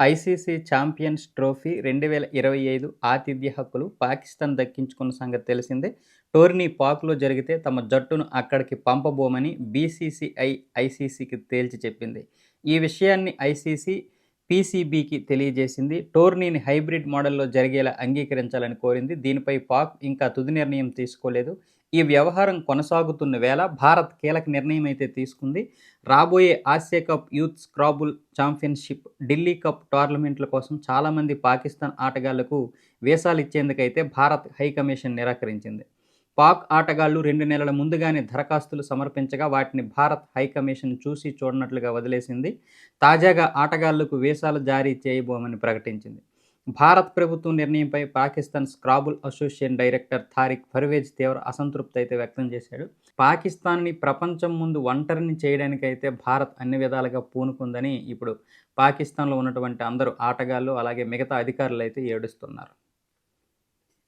ICC champions trophy రెండు వేల ఇరవై ఐదు ఆతిథ్య హక్కులు పాకిస్తాన్ దక్కించుకున్న సంగతి తెలిసిందే. టోర్నీ పాక్లో జరిగితే తమ జట్టును అక్కడికి పంపబోమని బీసీసీఐ ఐసీసీకి తేల్చి చెప్పింది. ఈ విషయాన్ని ఐసీసీ పీసీబీకి తెలియజేసింది. టోర్నీని హైబ్రిడ్ మోడల్లో జరిగేలా అంగీకరించాలని కోరింది. దీనిపై పాక్ ఇంకా తుది నిర్ణయం తీసుకోలేదు. ఈ వ్యవహారం కొనసాగుతున్న వేళ భారత్ కీలక నిర్ణయం అయితే తీసుకుంది. రాబోయే Asia cup youth scrabble championship Delhi cup టోర్నమెంట్ల కోసం చాలామంది పాకిస్తాన్ ఆటగాళ్ళకు వీసాలు ఇచ్చేందుకైతే భారత్ హైకమిషన్ నిరాకరించింది. పాక్ ఆటగాళ్ళు రెండు నెలల ముందుగానే దరఖాస్తులు సమర్పించగా వాటిని భారత్ హైకమిషన్ చూసి చూడనట్లుగా వదిలేసింది. తాజాగా ఆటగాళ్ళకు వీసాలు జారీ చేయబోమని ప్రకటించింది. భారత్ ప్రభుత్వం నిర్ణయంపై Pakistan scrabble association director Tariq Pervez తీవ్ర అసంతృప్తి అయితే వ్యక్తం చేశాడు. పాకిస్తాన్ని ప్రపంచం ముందు ఒంటరిని చేయడానికైతే భారత్ అన్ని విధాలుగా పూనుకుందని ఇప్పుడు పాకిస్తాన్లో ఉన్నటువంటి అందరూ ఆటగాళ్ళు అలాగే మిగతా అధికారులు అయితే ఏడుస్తున్నారు.